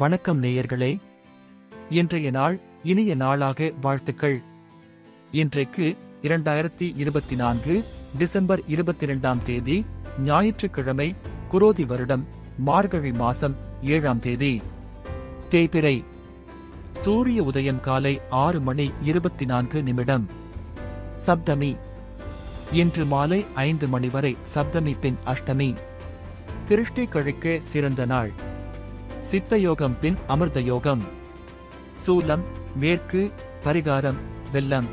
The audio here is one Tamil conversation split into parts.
வணக்கம் நேயர்களே. இன்றைய நாள் இனிய நாளாக வாழ்த்துக்கள். இன்றைக்கு இரண்டாயிரத்தி இருபத்தி நான்கு டிசம்பர் இருபத்தி இரண்டாம் தேதி ஞாயிற்றுக்கிழமை குரோதி வருடம் மார்கழி மாசம் ஏழாம் தேதி. தேய்பிரை. சூரிய உதயம் காலை ஆறு மணி இருபத்தி நான்கு நிமிடம். சப்தமி. இன்று மாலை ஐந்து மணி வரை சப்தமி பின் அஷ்டமி. திருஷ்டி கழிக்க சிறந்த நாள். சித்த யோகம் பின் அமிர்த யோகம் சூலம் மேற்கு பரிகாரம் வெள்ளம்.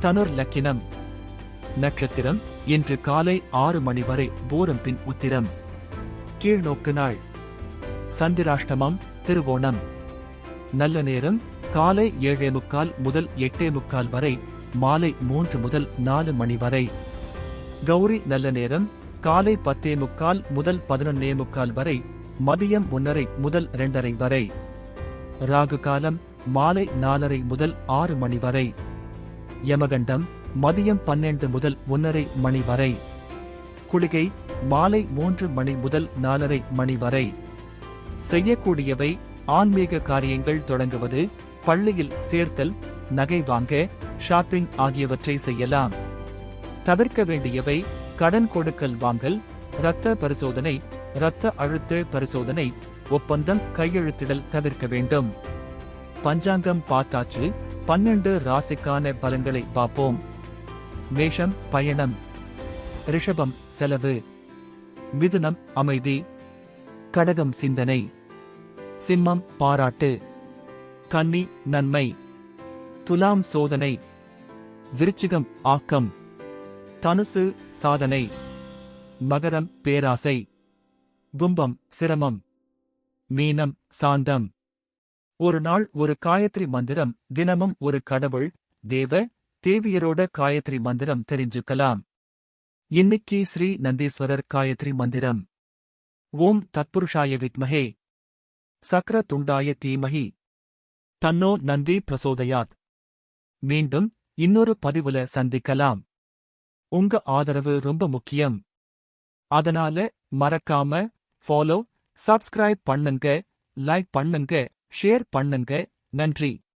தனுர் லக்கினம். நட்சத்திரம் இன்று காலை ஆறு மணி வரை பூரம் பின் உத்திரம். கீழ்நோக்கு நாள். சந்திராஷ்டமம் திருவோணம். நல்ல நேரம் காலை ஏழே முக்கால் முதல் எட்டே முக்கால் வரை மாலை மூன்று முதல் நாலு மணி வரை. கௌரி நல்ல நேரம் காலை பத்தே முக்கால் முதல் பதினொன்னே முக்கால் வரை மதியம் ஒன்னரை முதல் இரண்டரை வரை. ராகு காலம் மாலை நாலரை முதல் ஆறு மணி வரை. யமகண்டம் மதியம் பன்னெண்டு முதல் ஒன்னரை மணி வரை. குளிகை மாலை மூன்று மணி முதல் நாலரை மணி வரை. செய்யக்கூடியவை ஆன்மீக காரியங்கள் தொடங்குவது பள்ளியில் சேர்த்தல் நகை வாங்க ஷாப்பிங் ஆகியவற்றை செய்யலாம். தவிர்க்க வேண்டியவை கடன் கொடுக்கல் வாங்கல் இரத்த பரிசோதனை இரத்த அழுத்த பரிசோதனை ஒப்பந்தம் கையெழுத்திடல் தவிர்க்க வேண்டும். பஞ்சாங்கம் பார்த்தாச்சு பன்னெண்டு ராசிக்கான பலன்களை பார்ப்போம். மேஷம் பயணம். ரிஷபம் செலவு. மிதுனம் அமைதி. கடகம் சிந்தனை. சிம்மம் பாராட்டு. கன்னி நன்மை. துலாம் சோதனை. விருச்சிகம் ஆக்கம். தனுசு சாதனை. மகரம் பேராசை. கும்பம் சிரமம் மீனம் சாந்தம். ஒரு நாள் ஒரு காயத்ரி மந்திரம் தினமும் ஒரு கடவுள் தேவ தேவியரோட காயத்ரி மந்திரம் தெரிஞ்சுக்கலாம். இன்னைக்கு ஸ்ரீ நந்தீஸ்வரர் காயத்ரி மந்திரம். ஓம் தத்புருஷாய வித்மஹே. சக்ர துண்டாய தீமஹி. தன்னோ நந்தி பிரசோதயாத். மீண்டும் இன்னொரு பதிவுல சந்திக்கலாம். உங்க ஆதரவு ரொம்ப முக்கியம். அதனால மறக்காம ஃபாலோ சப்ஸ்கிரைப் பண்ணுங்க லைக் பண்ணுங்க ஷேர் பண்ணுங்க. நன்றி.